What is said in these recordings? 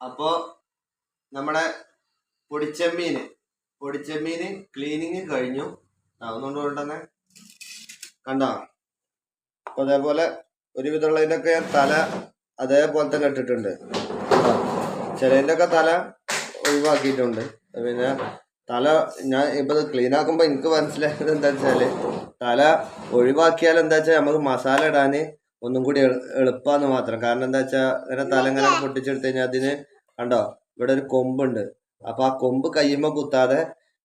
അപ്പോ നമ്മുടെ പൊടിച്ചമ്മീൻ പൊടിച്ചമ്മീന് ക്ലീനിങ് കഴിഞ്ഞു. അതൊന്നുകൊണ്ട് കൊണ്ടുതന്നെ കണ്ടോ? അപ്പൊ അതേപോലെ ഒരുവിധമുള്ളതിന്റെയൊക്കെ തല അതേപോലെ തന്നെ ഇട്ടിട്ടുണ്ട്. ചിലതിന്റെയൊക്കെ തല ഒഴിവാക്കിയിട്ടുണ്ട്. പിന്നെ തല ഞാൻ ഇപ്പൊ ക്ലീൻ ആക്കുമ്പോൾ എനിക്ക് മനസ്സിലായത് എന്താ വെച്ചാൽ തല ഒഴിവാക്കിയാൽ എന്താ വെച്ചാൽ നമുക്ക് മസാല ഇടാന് ഒന്നും കൂടി എളു- എളുപ്പാന്ന് മാത്രം. കാരണം എന്താ വെച്ചാൽ ഇങ്ങനെ തല ഇങ്ങനെ പൊട്ടിച്ചെടുത്ത് കഴിഞ്ഞാൽ അതിന് കണ്ടോ ഇവിടെ ഒരു കൊമ്പുണ്ട്. അപ്പൊ ആ കൊമ്പ് കയ്യുമ്പോ കുത്താതെ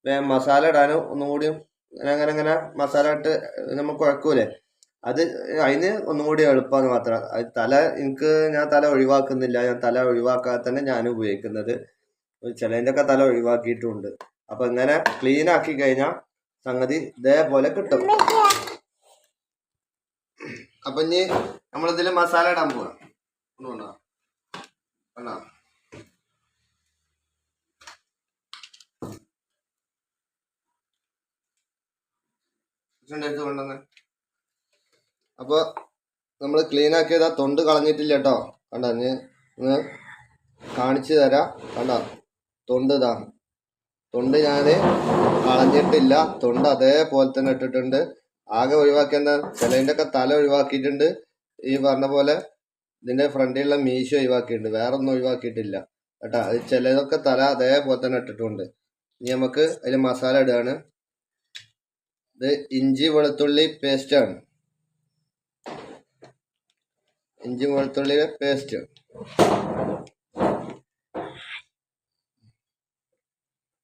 വേ മസാല ഇടാനും ഒന്നും കൂടി അങ്ങനെ അങ്ങനെ മസാല ഇട്ട് നമ്മൾ കുഴക്കൂലേ. അത് അതിന് ഒന്നും കൂടി എളുപ്പമാന്ന് മാത്രം. തല എനിക്ക് ഞാൻ തല ഒഴിവാക്കുന്നില്ല. ഞാൻ തല ഒഴിവാക്കാതെ തന്നെ ഞാൻ ഉപയോഗിക്കുന്നത്. ചിലതിന്റെയൊക്കെ തല ഒഴിവാക്കിയിട്ടുണ്ട്. അപ്പൊ ഇങ്ങനെ ക്ലീൻ ആക്കി കഴിഞ്ഞാൽ സംഗതി ഇതേപോലെ കിട്ടും. അപ്പൊ ഇനി നമ്മളിതിൽ മസാല ഇടാൻ പോവാ. കൊണ്ടുവന്നോ? കണ്ടോ? ഇച്ചിരി എടുത്ത് കൊണ്ടുവന്നേ. അപ്പൊ നമ്മൾ ക്ലീൻ ആക്കിയത് ആ തൊണ്ട് കളഞ്ഞിട്ടില്ല കേട്ടോ. കണ്ടോ ഞാൻ ഒന്ന് കാണിച്ചു തരാ. കണ്ടോ തൊണ്ട് ഇതാ. തൊണ്ട് ഞാൻ കളഞ്ഞിട്ടില്ല. തൊണ്ട് അതേപോലെ തന്നെ ഇട്ടിട്ടുണ്ട്. ആകെ ഒഴിവാക്കിയ എന്താ? ചിലതിന്റെ ഒക്കെ തല ഒഴിവാക്കിയിട്ടുണ്ട്. ഈ പറഞ്ഞ പോലെ ഇതിന്റെ ഫ്രണ്ടിലുള്ള മീശ ഒഴിവാക്കിയിട്ടുണ്ട്. വേറെ ഒന്നും ഒഴിവാക്കിയിട്ടില്ല. കേട്ടാ അത് ചിലതൊക്കെ തല അതേപോലെ തന്നെ ഇട്ടിട്ടുണ്ട്. ഇനി നമുക്ക് അതിൽ മസാല ഇടുകയാണ്. ഇത് ഇഞ്ചി വെളുത്തുള്ളി പേസ്റ്റ് ആണ്. ഇഞ്ചി വെളുത്തുള്ളിയുടെ പേസ്റ്റ്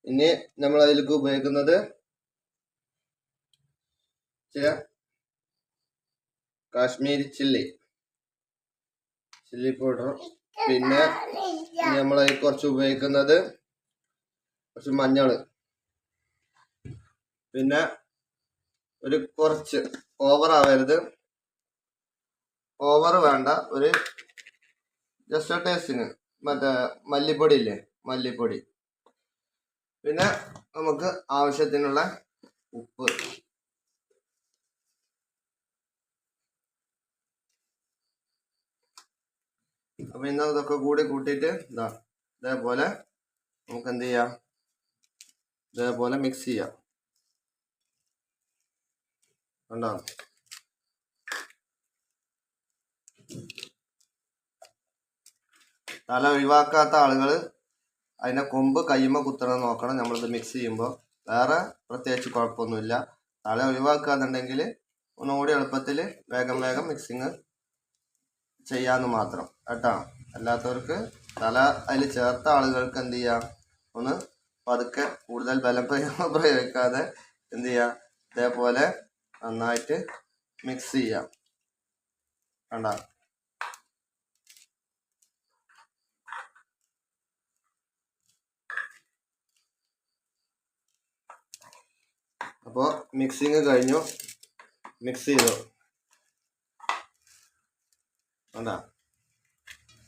ഇനി നമ്മൾ അതിലേക്ക് ഉപയോഗിക്കുന്നത് കാശ്മീരി ചില്ലി. ചില്ലി പൗഡർ പിന്നെ നമ്മൾ കുറച്ച് ഉപയോഗിക്കുന്നത് കുറച്ച് മഞ്ഞൾ. പിന്നെ ഒരു കുറച്ച് ഓവർ ആവരുത്. ഓവർ വേണ്ട. ഒരു ജസ്റ്റ് ടേസ്റ്റിന് മറ്റേ മല്ലിപ്പൊടി ഇല്ലേ? മല്ലിപ്പൊടി. പിന്നെ നമുക്ക് ആവശ്യത്തിനുള്ള ഉപ്പ്. അപ്പൊ ഇന്ന് ഇതൊക്കെ കൂടി കൂട്ടിയിട്ട് ഇതാ ഇതേപോലെ നമുക്ക് എന്ത് ചെയ്യാം? ഇതേപോലെ മിക്സ് ചെയ്യാം. കണ്ടോ? തല ഒഴിവാക്കാത്ത ആളുകൾ അതിന്റെ കൊമ്പ് കയ്യുമ്പോൾ കുത്തണം നോക്കണം. നമ്മളിത് മിക്സ് ചെയ്യുമ്പോൾ വേറെ പ്രത്യേകിച്ച് കുഴപ്പമൊന്നുമില്ല. തല ഒഴിവാക്കാന്നുണ്ടെങ്കിൽ ഒന്നുകൂടി എളുപ്പത്തിൽ വേഗം വേഗം മിക്സിങ് ചെയ്യാന്ന് മാത്രം. കേട്ടോ? അല്ലാത്തവർക്ക് തല അതിൽ ചേർത്ത ആളുകൾക്ക് എന്ത് ചെയ്യാം? ഒന്ന് പതുക്കെ കൂടുതൽ ബലം പ്രയോ- പ്രയോഗിക്കാതെ എന്ത് ചെയ്യാം? ഇതേപോലെ നന്നായിട്ട് മിക്സ് ചെയ്യാം. കണ്ട? അപ്പോൾ മിക്സിങ് കഴിഞ്ഞു. മിക്സ് ചെയ്തു. കണ്ട?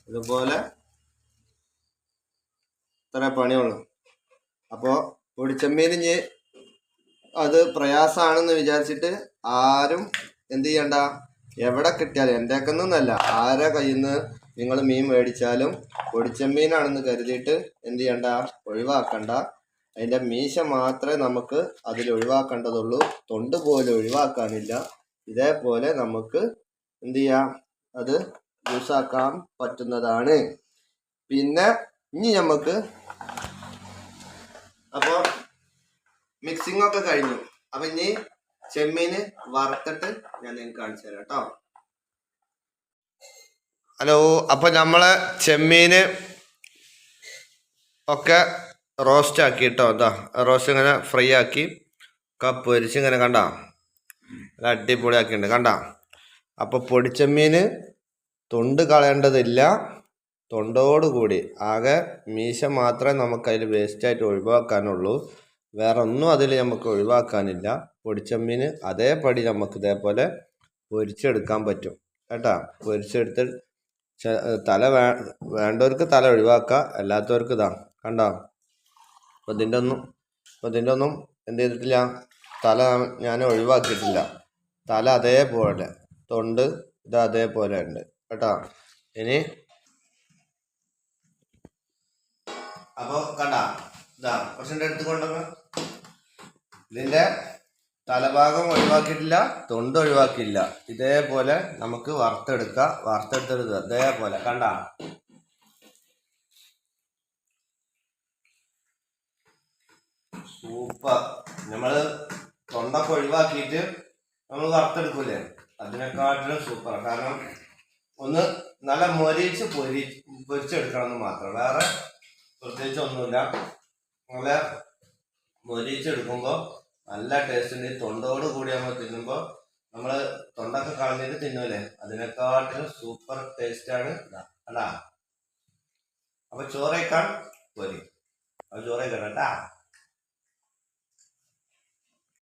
ഇതുപോലെ ഇത്ര പണിയുള്ളൂ. അപ്പോൾ പൊടിച്ചമ്മീൻ ഇനി അത് പ്രയാസമാണെന്ന് വിചാരിച്ചിട്ട് ആരും എന്ത് ചെയ്യണ്ട? എവിടെ കിട്ടിയാലും എന്റെയൊക്കെ നിന്നല്ല. ആരെ കയ്യിൽ നിന്ന് നിങ്ങൾ മീൻ മേടിച്ചാലും പൊടിച്ചമ്മീനാണെന്ന് കരുതിയിട്ട് എന്ത് ചെയ്യണ്ട? ഒഴിവാക്കണ്ട. അതിന്റെ മീശ മാത്രമേ നമുക്ക് അതിൽ ഒഴിവാക്കേണ്ടതുള്ളൂ. തൊണ്ട് പോലും ഒഴിവാക്കാനില്ല. ഇതേപോലെ നമുക്ക് എന്ത് ചെയ്യാം? അത് യൂസാക്കാൻ പറ്റുന്നതാണ്. പിന്നെ ഇനി നമുക്ക് അപ്പോൾ മിക്സിംഗ് ഒക്കെ കഴിഞ്ഞു. അപ്പൊ ഇനി ചെമ്മീന് വറുത്തിട്ട് ഞാൻ നിങ്ങൾക്ക് കാണിച്ചു തരാം കേട്ടോ. ഹലോ അപ്പൊ നമ്മളെ ചെമ്മീന് ഒക്കെ റോസ്റ്റ് ആക്കി കേട്ടോ. എന്താ റോസ്റ്റ് ഇങ്ങനെ ഫ്രൈ ആക്കി. കപ്പ് വരിച്ച് ഇങ്ങനെ കണ്ട. അടിപൊളിയാക്കിയിട്ടുണ്ട്. കണ്ട? അപ്പോൾ പൊടിച്ചമ്മീന് തൊണ്ട് കളയേണ്ടതില്ല. തൊണ്ടോടുകൂടി ആകെ മീശ മാത്രമേ നമുക്ക് അതിൽ വേസ്റ്റായിട്ട് ഒഴിവാക്കാനുള്ളൂ. വേറെ ഒന്നും അതിൽ നമുക്ക് ഒഴിവാക്കാനില്ല. പൊടിച്ചമ്മീന് അതേപടി നമുക്ക് ഇതേപോലെ പൊരിച്ചെടുക്കാൻ പറ്റും. കേട്ടാ? പൊരിച്ചെടുത്ത് തല വേ വേണ്ടവർക്ക് തല ഒഴിവാക്കുക അല്ലാത്തവർക്ക് ഇതാ. കണ്ടോ? അപ്പം ഇതിന്റെ ഒന്നും അപ്പം ഇതിന്റെ ഒന്നും എന്ത് ചെയ്തിട്ടില്ല? തല ഞാൻ ഒഴിവാക്കിയിട്ടില്ല. തല അതേപോലെ തൊണ്ട് ഇത് അതേപോലെ ഉണ്ട്. കേട്ടോ? ഇനി അപ്പൊ കണ്ടാ ഇതാ കുറച്ചിന്റെ അടുത്ത് കൊണ്ടുവന്ന് ഇതിന്റെ തലഭാഗം ഒഴിവാക്കിയിട്ടില്ല തൊണ്ട് ഒഴിവാക്കിയില്ല ഇതേപോലെ നമുക്ക് വറുത്തെടുക്ക വറുത്തെടുത്തെടുക്ക ഇതേപോലെ കണ്ട? സൂപ്പർ. നമ്മൾ തൊണ്ടൊക്കെ ഒഴിവാക്കിയിട്ട് നമ്മൾ വറുത്തെടുക്കൂലേ അതിനെക്കാട്ടിലും സൂപ്പർ കാരണം ഒന്ന് നല്ല മൊരിച്ച് പൊരി പൊരിച്ചെടുക്കണം എന്ന് മാത്രം വേറെ പ്രത്യേകിച്ച് ഒന്നുമില്ല. നല്ല മൊരിച്ചെടുക്കുമ്പോൾ നല്ല ടേസ്റ്റ് ഉണ്ട്. ഈ തൊണ്ടോട് കൂടി നമ്മൾ തിന്നുമ്പോൾ നമ്മൾ തൊണ്ടൊക്കെ കളഞ്ഞിട്ട് തിന്നൂലേ? അതിനെക്കാട്ടിലും സൂപ്പർ ടേസ്റ്റാണ് അല്ല അപ്പൊ ചോറേക്കാൻ പൊരി. അപ്പൊ ചോറേക്കാട്ടാ കേട്ടാ.